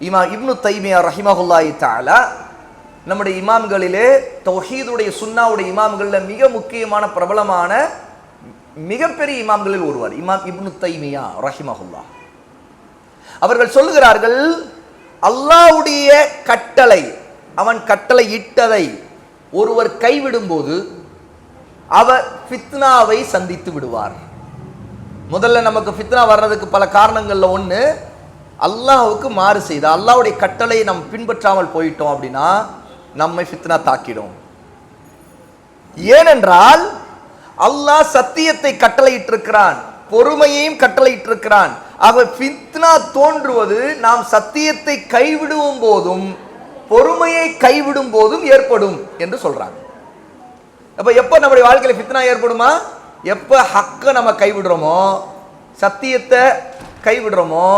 இமா இப்னு தைமியா ரஹிமஹுல்லாஹி தஆலா நம்முடைய இமாம்களிலே தௌஹீதுடைய சுன்னாவுடைய இமாம்களில் மிக முக்கியமான பிரபலமான மிகப்பெரிய இமாம்களில் ஒருவர் இமாம் இப்னு தைமியா ரஹிமஹுல்லா. அவர்கள் சொல்லுகிறார்கள் அல்லாஹ்வுடைய கட்டளை அவன் கட்டளை இட்டதை ஒருவர் கைவிடும்போது அவர் ஃபித்னாவை சந்தித்து விடுவார். முதல்ல நமக்கு ஃபித்னா வர்றதுக்கு பல காரணங்களில் ஒன்று அல்லாஹுக்கு மாறு செய்த அல்லாவுடைய கட்டளையை நம்ம பின்பற்றாமல் போயிட்டோம் அப்படின்னா நம்மை ஃபித்னா தாக்கிடும். ஏனென்றால் அல்லாஹ் சத்தியத்தை கட்டளையிட்டிருக்கிறான் பொறுமையையும் கட்டளையிட்டிருக்கிறான். ஆக ஃபித்னா தோன்றுவது நாம் சத்தியத்தை கைவிடுவும் போதும் பொறுமையை கைவிடும் போதும் ஏற்படும் என்று சொல்றாங்க. அப்ப எப்ப நம்முடைய வாழ்க்கையில ஃபித்னா ஏற்படுமா? எப்ப ஹக்க நம்ம கைவிடுறோமோ சத்தியத்தை கைவிடுறோமோ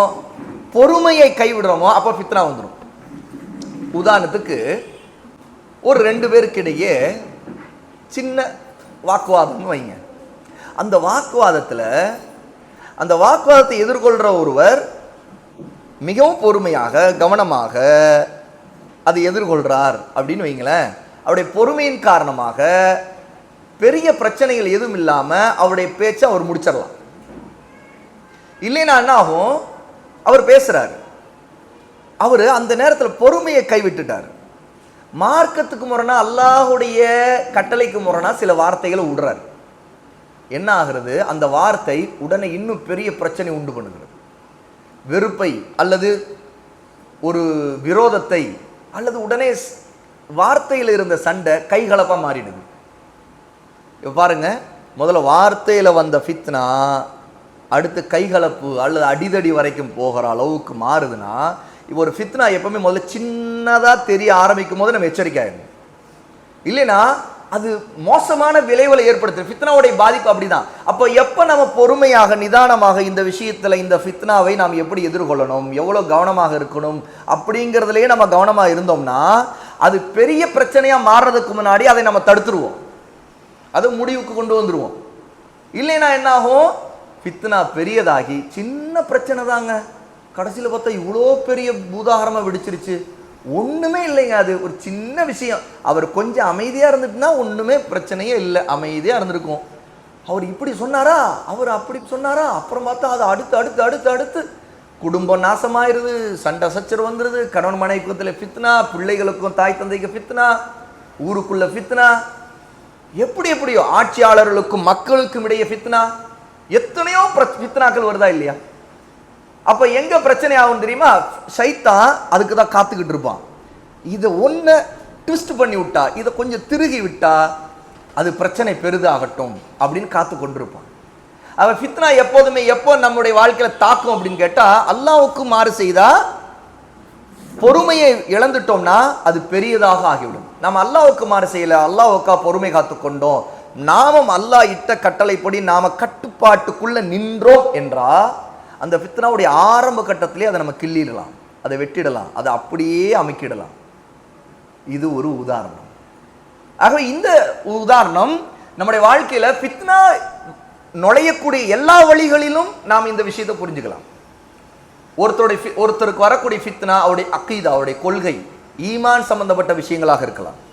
பொறுமையை கைவிடுறோமோ அப்போ ஃபித்னா வந்துடும் உதாரணத்துக்கு ஒரு ரெண்டு பேருக்கிடையே சின்ன வாக்குவாதம்னு வைங்க. அந்த வாக்குவாதத்தில் அந்த வாக்குவாதத்தை எதிர்கொள்கிற ஒருவர் மிகவும் பொறுமையாக கவனமாக அதை எதிர்கொள்கிறார் அப்படின்னு வைங்களேன். அவருடைய பொறுமையின் காரணமாக பெரிய பிரச்சனைகள் எதுவும் இல்லாமல் அவருடைய பேச்சை அவர் முடிச்சிடலாம். இல்லைன்னா என்ன ஆகும்? அவர் பேசுகிறார் அவர் அந்த நேரத்தில் பொறுமையை கைவிட்டுட்டார். மார்க்கத்துக்கு முரணா அல்லாஹுடைய கட்டளைக்கு முரணா சில வார்த்தைகளை விடுறார். என்ன ஆகிறது? அந்த வார்த்தை உடனே இன்னும் பெரிய பிரச்சனை உண்டு பண்ணுகிறது. வெறுப்பை அல்லது ஒரு விரோதத்தை அல்லது உடனே வார்த்தையில் இருந்த சண்டை கைகலப்பாக மாறிடுது. பாருங்க முதல்ல வார்த்தையில் வந்த ஃபித்னா அடுத்து கைகலப்பு அல்லது அடிதடி வரைக்கும் போகிற அளவுக்கு மாறுதுன்னா இப்போ ஒரு ஃபித்னா எப்பவுமே முதல்ல சின்னதாக தெரிய ஆரம்பிக்கும் போது நம்ம எச்சரிக்கை ஆயிடணும். இல்லைன்னா அது மோசமான விளைவுகளை ஏற்படுத்தும். ஃபித்னாவுடைய பாதிப்பு அப்படிதான். அப்போ எப்போ நம்ம பொறுமையாக நிதானமாக இந்த விஷயத்தில் இந்த ஃபித்னாவை நாம் எப்படி எதிர்கொள்ளணும் எவ்வளோ கவனமாக இருக்கணும் அப்படிங்கிறதுலையே நம்ம கவனமாக இருந்தோம்னா அது பெரிய பிரச்சனையாக மாறுறதுக்கு முன்னாடி அதை நம்ம தடுத்துருவோம். அது முடிவுக்கு கொண்டு வந்துடுவோம் இல்லைன்னா என்னாகும்? ஃபித்னா பெரியதாகி சின்ன பிரச்சனை தாங்க. கடைசியில் பார்த்தா இவ்வளோ பெரிய பூதாகரமாக வெடிச்சிருச்சு. ஒன்றுமே இல்லைங்க அது. ஒரு சின்ன விஷயம். அவர் கொஞ்சம் அமைதியாக இருந்துட்டுனா ஒன்றுமே பிரச்சனையே இல்லை. அமைதியாக இருந்திருக்கும். அவர் இப்படி சொன்னாரா? அவர் அப்படி சொன்னாரா? அப்புறம் பார்த்தா அது அடுத்து அடுத்து அடுத்து அடுத்து குடும்பம் நாசமாயிருது. சண்டை சச்சர் வந்துடுது கணவன் மனைவிக்குத்தில் ஃபித்னா பிள்ளைகளுக்கும் தாய் தந்தைக்கு ஃபித்னா ஊருக்குள்ளே ஃபித்னா எப்படி எப்படியோ ஆட்சியாளர்களுக்கும் மக்களுக்கும் இடையே ஃபித்னா எத்தனையோ பிர- வருதா இல்லையா? அப்ப எங்க பிரச்சனை ஆகும் தெரியுமா? சைத்தான் அதுக்கு தான் காத்துக்கிட்டு இருப்பான். இதை ஒன்றை ட்விஸ்ட் பண்ணி விட்டா இதை கொஞ்சம் திருகி விட்டா அது பிரச்சனை பெரிதாகட்டும் அப்படின்னு காத்து கொண்டிருப்பான். அவன் ஃபித்னா எப்போதுமே எப்போ நம்முடைய வாழ்க்கையில தாக்கும் அப்படின்னு கேட்டால் அல்லாவுக்கு மாறு செய்தா பொறுமையை இழந்துட்டோம்னா அது பெரியதாக ஆகிவிடும். நம்ம அல்லாவுக்கு மாறு செய்யல அல்லாவுக்கா பொறுமை காத்துக்கொண்டோம் நாமும் அல்லாஹ் இட்ட கட்டளைப்படி நாம கட்டுப்பாட்டுக்குள்ள நின்றோம் என்றா அந்த ஃபித்னாவுடைய ஆரம்ப கட்டத்திலே அதை நம்ம கிள்ளிடலாம் அதை வெட்டிடலாம் அதை அப்படியே அமைக்கிடலாம். இது ஒரு உதாரணம். ஆகவே இந்த உதாரணம் நம்முடைய வாழ்க்கையில ஃபித்னா நுழையக்கூடிய எல்லா வழிகளிலும் நாம் இந்த விஷயத்தை புரிஞ்சுக்கலாம். ஒருத்தருடைய ஃபி- ஒருத்தருக்கு வரக்கூடிய ஃபித்னா அவருடைய அக்கீதா அவருடைய கொள்கை ஈமான் சம்பந்தப்பட்ட விஷயங்களாக இருக்கலாம்.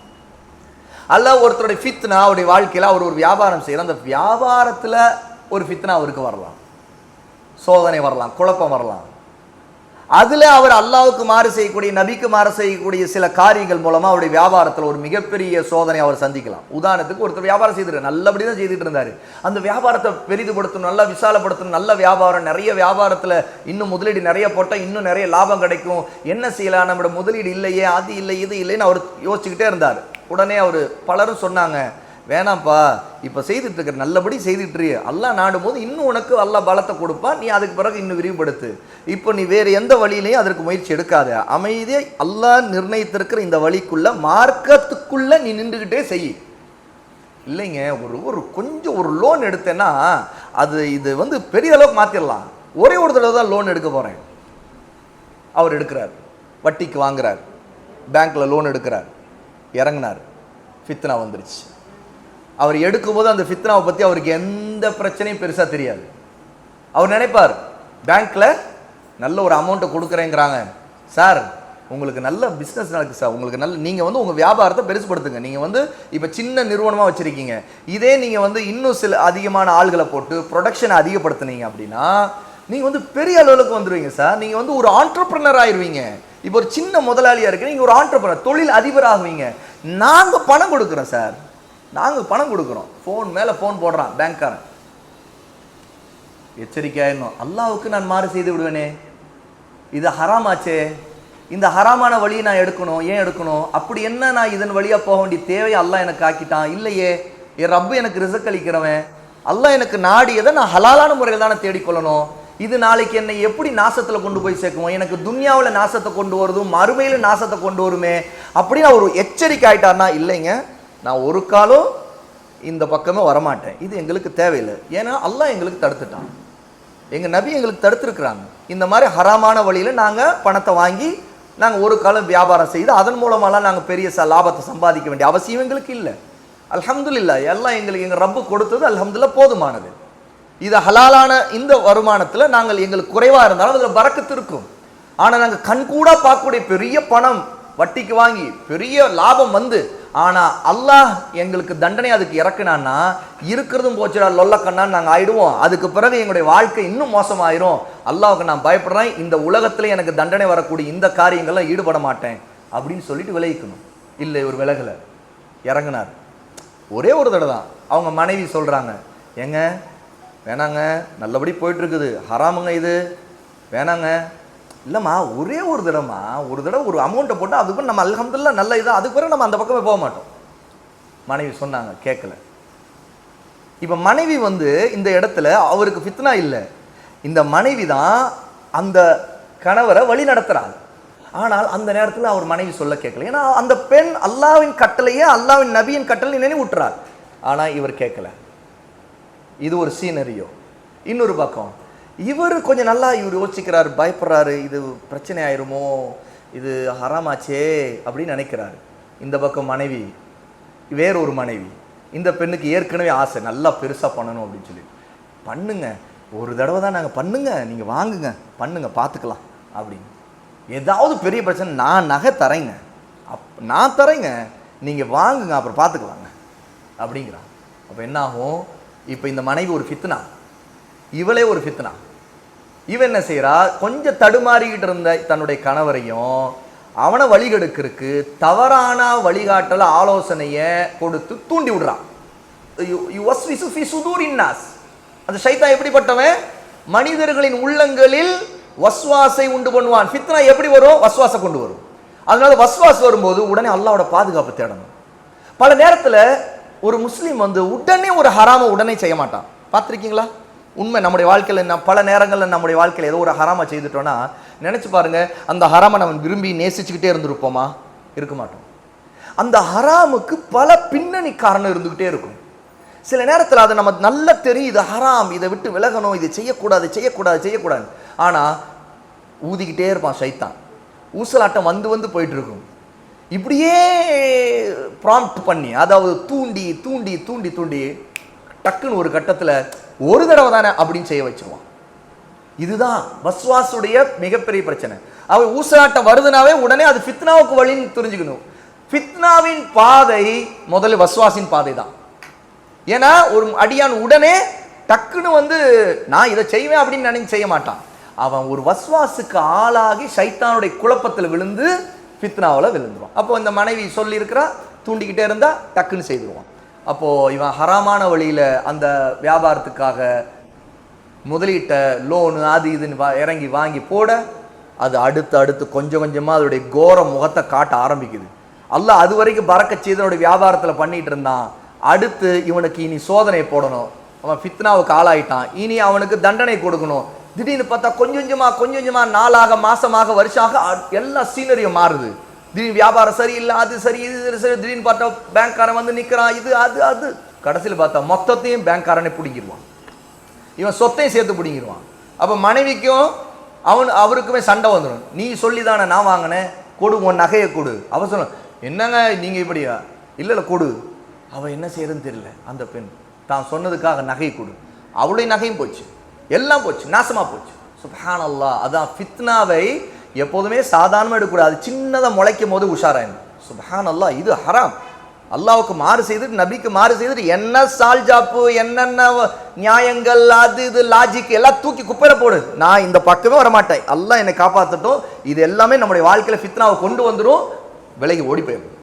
அல்ல ஒருத்தருடைய ஃபித்னா அவருடைய வாழ்க்கையில் அவர் ஒரு வியாபாரம் செய்கிறார் அந்த வியாபாரத்தில் ஒரு ஃபித்னா அவருக்கு வரலாம். சோதனை வரலாம் குழப்பம் வரலாம். அதில் அவர் அல்லாவுக்கு மாறு செய்யக்கூடிய நபிக்கு மாறு செய்யக்கூடிய சில காரியங்கள் மூலமாக அவருடைய வியாபாரத்தில் ஒரு மிகப்பெரிய சோதனை அவர் சந்திக்கலாம். உதாரணத்துக்கு ஒருத்தர் வியாபாரம் செய்துட்டு நல்லபடி தான் செய்துட்டு இருந்தார். அந்த வியாபாரத்தை பெரிதுபடுத்தணும் நல்லா விசாலப்படுத்தணும் நல்ல வியாபாரம் நிறைய வியாபாரத்தில் இன்னும் முதலீடு நிறைய போட்டால் இன்னும் நிறைய லாபம் கிடைக்கும். என்ன செய்யலாம்? நம்மளோட முதலீடு இல்லையே அது இல்லை இது இல்லைன்னு அவர் யோசிச்சுக்கிட்டே இருந்தார். உடனே அவர் பலரும் சொன்னாங்க வேணாம்ப்பா இப்போ செய்துட்டு இருக்கிற நல்லபடி செய்துட்டுரு. அல்லா நாடும் போது இன்னும் உனக்கு அல்லா பலத்தை கொடுப்பான். நீ அதுக்கு பிறகு இன்னும் விரிவுபடுத்து. இப்போ நீ வேறு எந்த வழியிலையும் அதற்கு முயற்சி எடுக்காத. அமைதியை அல்லா நிர்ணயித்திருக்கிற இந்த வழிக்குள்ள மார்க்கத்துக்குள்ளே நீ நின்றுக்கிட்டே செய். இல்லைங்க ஒரு ஒரு கொஞ்சம் ஒரு லோன் எடுத்தேன்னா அது இது வந்து பெரிய அளவுக்கு மாற்றிடலாம் ஒரே ஒரு தடவை தான் லோன் எடுக்க போகிறேன் அவர் எடுக்கிறார். வட்டிக்கு வாங்குறார். பேங்க்ல லோன் எடுக்கிறார். இறங்குனார். ஃபித்னா வந்துருச்சு. அவர் எடுக்கும்போது அந்த ஃபித்னாவை பற்றி அவருக்கு எந்த பிரச்சனையும் பெருசாக தெரியாது. அவர் நினைப்பார் பேங்க்கில் நல்ல ஒரு அமௌண்ட்டை கொடுக்குறேங்கிறாங்க. சார் உங்களுக்கு நல்ல பிஸ்னஸ் நடக்குது சார். உங்களுக்கு நல்ல நீங்கள் வந்து உங்கள் வியாபாரத்தை பெருசுப்படுத்துங்க நீங்கள் வந்து இப்போ சின்ன நிறுவனமாக வச்சுருக்கீங்க. இதே நீங்கள் வந்து இன்னும் சில அதிகமான ஆள்களை போட்டு ப்ரொடக்ஷனை அதிகப்படுத்துனீங்க அப்படின்னா நீங்கள் வந்து பெரிய அளவுக்கு வந்துடுவீங்க சார். நீங்கள் வந்து ஒரு ஆண்டர்பிரினர் ஆயிருவீங்க. இப்போ ஒரு சின்ன முதலாளியாக இருக்கு நீங்கள் ஒரு ஆண்டர்பிரினர் தொழில் அதிபர் ஆகுவீங்க நாங்கள் பணம் கொடுக்குறோம் சார். நாங்கள் பணம் கொடுக்குறோம். ஃபோன் மேலே ஃபோன் போடுறான் பேங்க்காரன் எச்சரிக்கையாயிடணும். அல்லாவுக்கு நான் மாறு செய்து விடுவேனே. இது ஹராமாச்சே. இந்த ஹராமான வழியை நான் எடுக்கணும் ஏன் எடுக்கணும்? அப்படி என்ன நான் இதன் வழியாக போக வேண்டிய தேவையை அல்லாஹ் எனக்கு ஆக்கிட்டான்? இல்லையே. என் ரப்பு எனக்கு ரிசக் அளிக்கிறவன். அல்லாஹ் எனக்கு நாடியதை நான் ஹலாலான முறையில் தானே தேடிக்கொள்ளணும். இது நாளைக்கு என்னை எப்படி நாசத்தில் கொண்டு போய் சேர்க்குமோ? எனக்கு துன்யாவில் நாசத்தை கொண்டு வருதும் மறுமையில் நாசத்தை கொண்டு வருமே? அப்படின்னு அவர் எச்சரிக்கை ஆயிட்டார்னா இல்லைங்க. நான் ஒரு காலம் இந்த பக்கமே வரமாட்டேன். இது எங்களுக்கு தேவையில்லை. ஏன்னா அல்லாஹ் எங்களுக்கு தடுத்துட்டான். எங்கள் நபி எங்களுக்கு தடுத்துருக்குறாங்க. இந்த மாதிரி ஹராமான வழியில் நாங்கள் பணத்தை வாங்கி நாங்கள் ஒரு காலம் வியாபாரம் செய்து அதன் மூலமாலாம் நாங்கள் பெரிய ச லாபத்தை சம்பாதிக்க வேண்டிய அவசியம் எங்களுக்கு இல்லை. அல்ஹம்துலில்லாஹ் எல்லாம் எங்களுக்கு எங்கள் ரப்பு கொடுத்தது அல்ஹம்துலில்லாஹ் போதுமானது. இது ஹலாலான இந்த வருமானத்தில் நாங்கள் எங்களுக்கு குறைவாக இருந்தாலும் அதில் பறக்கத்து இருக்கும். ஆனால் நாங்கள் கண்கூடா பார்க்கக்கூடிய பெரிய பணம் வட்டிக்கு வாங்கி பெரிய லாபம் வந்து ஆனால் அல்லாஹ் எங்களுக்கு தண்டனை அதுக்கு இறக்குனான்னா இருக்கிறதும் போச்சுடா லொல்லக்கண்ணான்னு நாங்கள் ஆயிடுவோம். அதுக்கு பிறகு எங்களுடைய வாழ்க்கை இன்னும் மோசமாயிரும். அல்லாவுக்கு நான் பயப்படுறேன். இந்த உலகத்தில் எனக்கு தண்டனை வரக்கூடிய இந்த காரியங்கள்லாம் ஈடுபட மாட்டேன் அப்படின்னு சொல்லிட்டு விளைவிக்கணும். இல்லை ஒரு விலகலை. இறங்குனார். ஒரே ஒரு தடவை தான். அவங்க மனைவி சொல்கிறாங்க ஏங்க வேணாங்க நல்லபடி போயிட்டுருக்குது. ஹராமுங்க இது. வேணாங்க. இல்லைம்மா ஒரே ஒரு தடவைம்மா ஒரு தடவை ஒரு அமௌண்ட்டை போட்டு அதுக்கு நம்ம அல்ஹம்துலில்லாஹ் நல்ல இதாக அதுக்கு பிறகு நம்ம அந்த பக்கமே போக மாட்டோம். மனைவி சொன்னாங்க கேட்கல இப்போ மனைவி வந்து இந்த இடத்துல அவருக்கு ஃபித்னா இல்லை. இந்த மனைவி தான் அந்த கணவரை வழி நடத்துகிறாள் ஆனால் அந்த நேரத்தில் அவர் மனைவி சொல்ல கேட்கல ஏன்னா அந்த பெண் அல்லாவின் கட்டளையே அல்லாவின் நபியின் கட்டளை நினைவுற்றார் ஆனால் இவர் கேட்கல இது ஒரு சீனரியோ இன்னொரு பக்கம் இவர் கொஞ்சம் நல்லா இவர் யோசிக்கிறாரு பயப்படுறாரு இது பிரச்சனை ஆயிருமோ இது ஹராமாச்சே அப்படின்னு நினைக்கிறாரு. இந்த பக்கம் மனைவி வேறொரு மனைவி இந்த பெண்ணுக்கு ஏற்கனவே ஆசை நல்லா பெருசாக பண்ணணும் அப்படின்னு சொல்லி. பண்ணுங்க ஒரு தடவை தான் நாங்கள் பண்ணுங்க நீங்கள் வாங்குங்க பண்ணுங்க பார்த்துக்கலாம் அப்படின்னு. ஏதாவது பெரிய பிரச்சனை நான் நகை தரேங்க. அப் நான் தரேங்க நீங்கள் வாங்குங்க அப்புறம் பார்த்துக்கலாங்க அப்படிங்கிறான். அப்போ என்ன ஆகும் இப்போ இந்த மனைவி ஒரு ஃபித்னா இவளே ஒரு ஃபித்னா இவன் என்ன செய்கிறா கொஞ்சம் தடுமாறிக்கிட்டு இருந்த தன்னுடைய கணவரையும் அவனை வழிகெடுக்கிறதுக்கு தவறான வழிகாட்டல் ஆலோசனையை கொடுத்து தூண்டி விடுறான் அந்த ஷைத்தான் எப்படிப்பட்டவன்? மனிதர்களின் உள்ளங்களில் வஸ்வாசை உண்டு பண்ணுவான். ஃபித்னா எப்படி வரும்? வஸ்வாசை கொண்டு வரும். அதனால வஸ்வாஸ் வரும்போது உடனே அல்லாவோட பாதுகாப்பு தேடணும். பல நேரத்தில் ஒரு முஸ்லீம் வந்து உடனே ஒரு ஹராம உடனே செய்ய மாட்டான். பார்த்துருக்கீங்களா? உண்மை நம்முடைய வாழ்க்கையில் நான் பல நேரங்களில் நம்முடைய வாழ்க்கையில் ஏதோ ஒரு ஹராம செய்துட்டோன்னா நினச்சி பாருங்க அந்த ஹராம நம்ம விரும்பி நேசிச்சுக்கிட்டே இருந்திருப்போமா? இருக்க மாட்டோம். அந்த ஹராமுக்கு பல பின்னணி காரணம் இருந்துக்கிட்டே இருக்கும். சில நேரத்தில் அது நம்ம நல்லா தெரியும் இது ஹராம் இதை விட்டு விலகணும் இதை செய்யக்கூடாது செய்யக்கூடாது செய்யக்கூடாது ஆனால் ஊதிக்கிட்டே இருப்பான் சைத்தான். ஊசலாட்டம் வந்து வந்து போயிட்டு இருக்கும். இப்படியே ப்ராம்ப்ட் பண்ணி அதாவது தூண்டி தூண்டி தூண்டி தூண்டி டக்குன்னு ஒரு கட்டத்தில் ஒரு தடவை தானே அப்படின்னு செய்ய வச்சிருவான். இதுதான் வஸ்வாசுடைய மிகப்பெரிய பிரச்சனை. அவன் ஊசலாட்டம் வருதுனாவே உடனே அது ஃபித்னாவுக்கு வழின்னு தெரிஞ்சுக்கணும். ஃபித்னாவின் பாதை முதல்ல வஸ்வாசின் பாதை தான். ஏன்னா ஒரு அடியான் உடனே டக்குன்னு வந்து நான் இதை செய்வேன் அப்படின்னு நினைச்சு செய்ய மாட்டான். அவன் ஒரு வஸ்வாசுக்கு ஆளாகி சைத்தானுடைய குழப்பத்தில் விழுந்து ஃபித்னாவில் விழுந்துருவான். அப்போ இந்த மனைவி சொல்லியிருக்கிறா தூண்டிக்கிட்டே இருந்தால் டக்குன்னு செய்துருவான். அப்போது இவன் ஹராமான வழியில் அந்த வியாபாரத்துக்காக முதலீட்ட லோனு அது இதுன்னு வா- இறங்கி வாங்கி போட அது அடுத்து அடுத்து கொஞ்சம் கொஞ்சமாக அதோடைய கோர முகத்தை காட்ட ஆரம்பிக்குது. அல்ல அது வரைக்கும் பறக்க செய்தனுடைய வியாபாரத்தில் பண்ணிட்டு இருந்தான். அடுத்து இவனுக்கு இனி சோதனை போடணும். அவன் ஃபித்னாவுக்கு ஆளாயிட்டான். இனி அவனுக்கு தண்டனை கொடுக்கணும். திடீர்னு பார்த்தா கொஞ்சம் கொஞ்சமாக கொஞ்சம் கொஞ்சமாக நாளாக மாதமாக வருஷமாக எல்லா சீனரியும் மாறுது. திடீர்னு வியாபாரம் சரியில்லை அது சரி இது சரி திடீர்னு பார்த்தா பேங்க்காரன் வந்து நிற்கிறான் இது அது அது. கடைசியில் பார்த்தா மொத்தத்தையும் பேங்க்காரனை பிடிங்கிடுவான் இவன் சொத்தையும் சேர்த்து பிடிங்கிடுவான் அப்போ மனைவிக்கும் அவன் அவருக்குமே சண்டை வந்துடும் நீ சொல்லி தானே நான் வாங்கினேன் கொடு உன் நகையை கொடு. அவன் சொல்ல என்னங்க நீங்கள் இப்படியா? இல்லை இல்லை கொடு. அவள் என்ன செய்யறதுன்னு தெரியல அந்த பெண். தான் சொன்னதுக்காக நகை கொடு. அவளுடைய நகையும் போச்சு. எல்லாம் போச்சு நாசமாக போச்சு. சுப்ஹானல்லாஹ் அதான் ஃபித்னாவை எப்போதுமே சாதாரணமாக எடுக்கக்கூடாது. சின்னதாக முளைக்கும் போது உஷாராயிடும் சுபஹான் அல்லாஹ் இது ஹராம். அல்லாவுக்கு மாறு செய்துட்டு நபிக்கு மாறு செய்துட்டு என்ன சால்ஜாப்பு என்னென்ன நியாயங்கள் அது இது லாஜிக் எல்லாம் தூக்கி குப்பையில போடு. நான் இந்த பக்கமே வரமாட்டேன். அல்லா என்னை காப்பாற்றட்டும் இது எல்லாமே நம்முடைய வாழ்க்கையில் ஃபித்னாவை கொண்டு வந்துடும் விலகி ஓடி போயிடும்